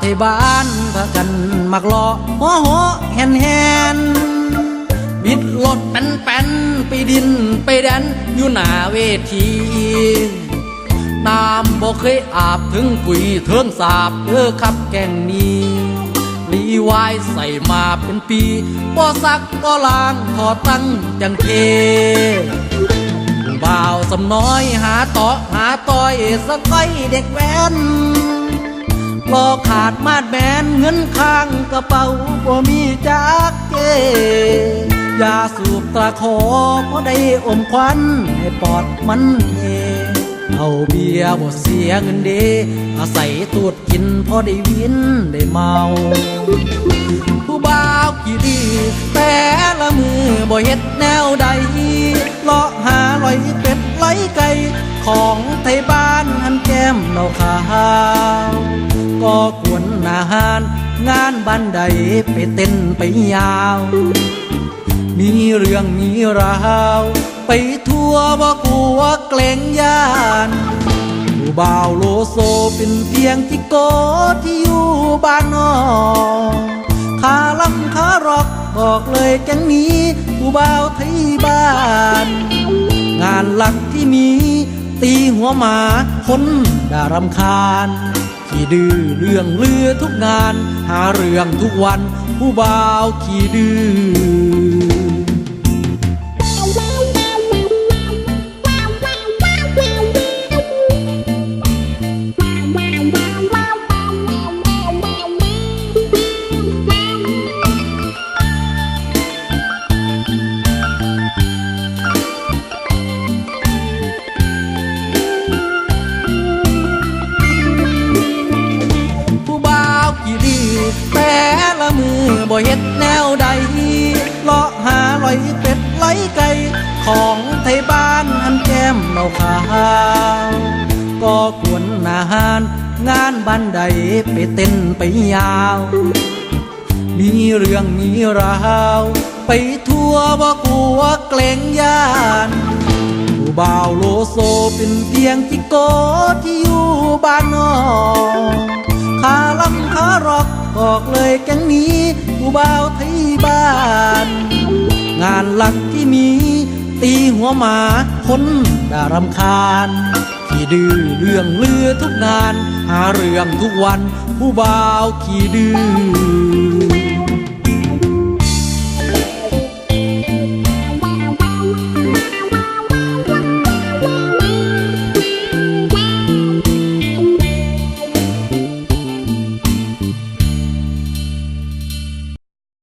ไทยบ้านพากันมักล้อหัวหัวแฮนแฮนบิดรถเป็นแป้นไปดินไปแดนอยู่หน้าเวทีน้ำบ่เคยอาบถึงกุยเทิงสาบเออขับแก่งนี้รีวายใส่มาเป็นปีบ่ซักบ่ล้างถอตั้งจังเทบ่าวสำน้อยหาต่อหาต้อยสะก้อยเด็กแว้น รอขาดมาดแมนเงินข้างกระเป๋าบ่มีจักเกยาสูบตราขอพอได้อมควันให้ปอดมันเอเอาเบียบ่เสียเงินเดอาศัยตูดกินพอได้วินได้เมา ผู้บ่าวกี่ดี แต่ละมือบ่เฮ็ดแนวใดเลาะหาลอยเป็ดไหลไก่ของไทยบ้านหันแก้มเราขาว ก็กวนอาหาร งานบ้านใดไปเต้นไปยาว มีเรื่องมีราว ไปทั่วบ่กลัวเกรงยานผู้บ่าวโลโซเป็นเพียงที่โกที่อยู่บ้านนอกขาลำขารอกบอกเลยแก๊งนี้ผู้บ่าวไทยบ้าน งานหลักที่มีตีหัวหมาคนด่ารำคาญ ขี้ดื้อเรื่องเลือทุกงาน หาเรื่องทุกวัน ผู้บ่าวขี้ดื้อ บ่เฮ็ดแนวใดเลาะหาลอยเป็ดไหลไก่ของไทยบ้านอันแก้มเราขาวก็กวนอาหาร งานบ้านใดไปเต้นไปยาว มีเรื่องมีราว ไปทั่วบ่ากลัวเกรงยานผู้บ่าวโลโซเป็นเพียงที่โกที่อยู่บ้านนอกขาลำขารอก บอกเลยแก๊งนี้ผู้บ่าวไทยบ้าน งานหลักที่มีตีหัวหมาคนด่ารำคาญ ขี้ดื้อเรื่องเลือทุกงาน หาเรื่องทุกวันผู้บ่าวขี้ดื้อ